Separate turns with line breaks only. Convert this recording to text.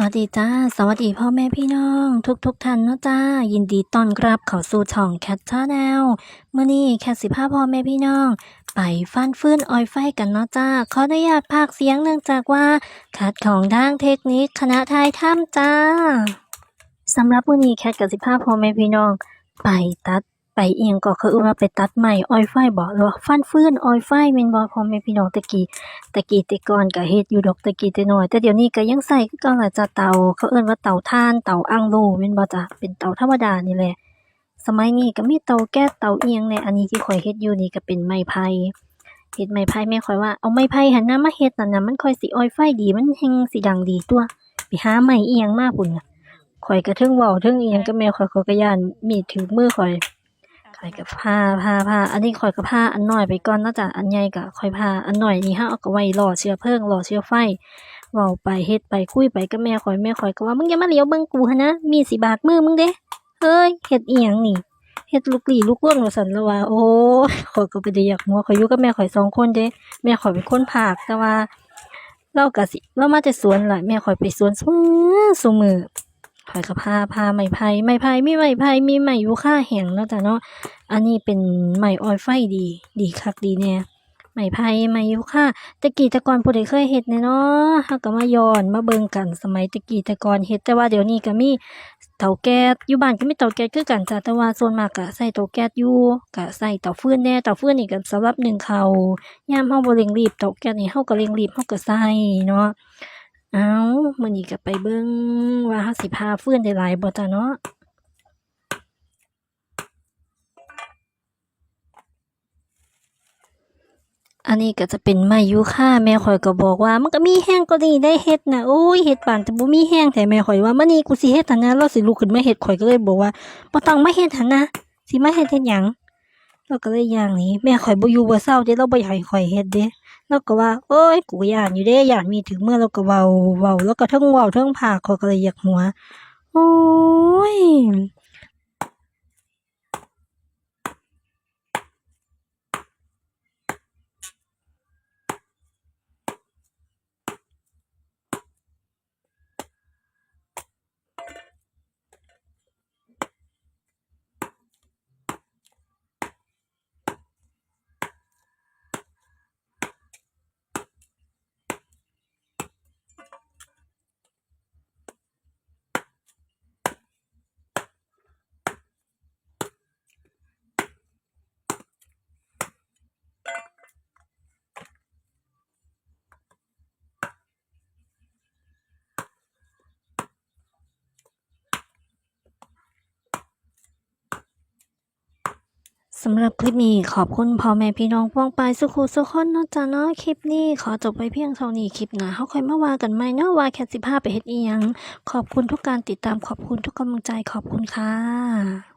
สวัสดีจ้า สวัสดีพ่อแม่พี่น้อง ทุกทุกท่านเนาะจ้า ยินดีต้อนรับเข้าสู่ช่องแคทชาแนลเมื่อนี้แคทสิพาพ่อแม่พี่น้อง ไปฟันฟื้นออยไฟกันเนาะจ้าขออนุญาตพากเสียงเนื่องจากว่าขัดของทางเทคนิคคณะทายถ้ำจ้าสำหรับมื่อนี้แคทกับสิพาพ่อแม่พี่น้อง ไปตัด ไปเอียงก็คือว่าไปตัดใหม่ออยไฟบ่หรือว่าฟันฟื้นออยไฟแม่นบ่พ่อแม่พี่น้องตะกี้ตะกี้ต่ก่อนก็เฮ็ดอยู่ดอกตะกี้แต่น้อย แต่เดี๋ยวนี้ก็ยังใส่คือเก่าล่ะจะเตาเขาเอิ้นว่าเตาถ่านเตาอั้งโลแม่นบ่จ้ะเป็นเตาธรรมดานี่แหละสมัยนี้ก็มีเตาแก๊สเตาเอียงแหละอันนี้ที่ข่อยเฮ็ดอยู่นี่ก็เป็นไม้ไผ่เฮ็ดไม้ไผ่แม่ข่อยว่าเอาไม้ไผ่หั่นนะมาเฮ็ดนั่นน่ะมันค่อยสิออยไฟดีมันแฮงสิดังดีตัวไปหาไม้เอียงมาพุ่นน่ะข่อยก็เทิงเว้าเทิงเอียงกับแม่ข่อยข่อยก็ยานมีดถึงมือข่อย ข่อยก็พาพาพาอันนี้ข่อยก็พาอันน้อยไปก่อนนาะจ้ะอันใหญ่ก็ค่อยพาอันน้อยนี่ฮาเอาก็ไว้รอเชื้อเพลิงรอเชื้อไฟเว้าไปเฮ็ดไปคุยไปกับแม่ข่อยแม่ข่อยก็ว่ามึงอย่ามาเลียวเบิ่งกูหั่นะมีสิบาดมือมึงเด้เฮ้ยเฮ็ดอีหยังนี่เฮ็ดลูกหลีลูกล่นว่าซั่นแล้วว่าโอ้ยข่อยก็บ่ได้อยากหัวข่อยอยู่กับแม่ข่อยสองคนเด้แม่ข่อยเป็นคนภาคแต่ว่าเราก็สิเรามาแต่สวนล่ะแม่ข่อยไปสวนซุมื้อซุมื้อ ข่อยก็พาพาไม้ไผ่ไม้ไผ่มีไม้ไผ่มีไม้ยูคาแห้งเนาะจ้ะเนาะอันนี้เป็นไม้ออยไฟดี ดีคักดีแน่ไม้ไผ่ไม้ยูคาตะกี้ต่ก่อนผู้ใดเคยเฮ็ดแน่เนาะเฮาก็มาย้อนมาเบิ่งกันสมัยตะกี้ต่ก่อนเฮ็ดแต่ว่าเดี๋ยวนี้ก็มีเตาแก๊สอยู่บ้านก็มีเตาแก๊สคือกันจ้ะแต่ว่าส่วนมากก็ใช้เตาแก๊สอยู่ก็ใช้เตาฟืนแน่เตาฟืนนี่ก็สำหรับนึ่งข้าวยามเฮาบ่เร่งรีบเตาแก๊สนี่เฮาก็เร่งรีบเฮาก็ใช้เนาะ เอ้ามื้อนี้ก็ไปเบิ่งว่าเฮาสิพาฟืนได้หลายบ่จ้ะเนาะอันนี้ก็จะเป็นไม้ยูคาแม่ข่อยก็บอกว่า มันก็มีแห้งก็ดีได้เฮ็ดนะโอ้ยเฮ็ดปานแต่บ่มีแห้งแต่แม่ข่อยว่ามื้อนี้กูสิเฮ็ดหันนะเราสิลุกขึ้นมาเฮ็ดข่อยก็เลยบอกว่าบ่ต้องมาเฮ็ดหันนะสิมาเฮ็ดเฮ็ดหยังเราก็เลยย่างนี้แม่ข่อยบ่อยู่บ่เซาเด้เราบ่อยากให้ข่อยเฮ็ดเด้ แล้วก็ว่า โอ้ย กูอยานอยู่เด้ย้านมีถึงเมื่อเราก็เว้าเว้าแล้วก็ทั้งเว้าทั้งผ่าคอยก็เลยอยากหัว โอ้ย สำหรับคลิปนี้ขอบคุณพ่อแม่พี่น้องพวงไปสุขุสุขคนเนาะจ้ะเนาะคลิปนี้ขอจบไปเพียงเท่านี้คลิปหน้าเขาค่อยมาว่ากันใหม่เนาะว่าแคทสิบห้าไปเฮ็ดอีหยังขอบคุณทุกการติดตามขอบคุณทุกกำลังใจขอบคุณค่ะ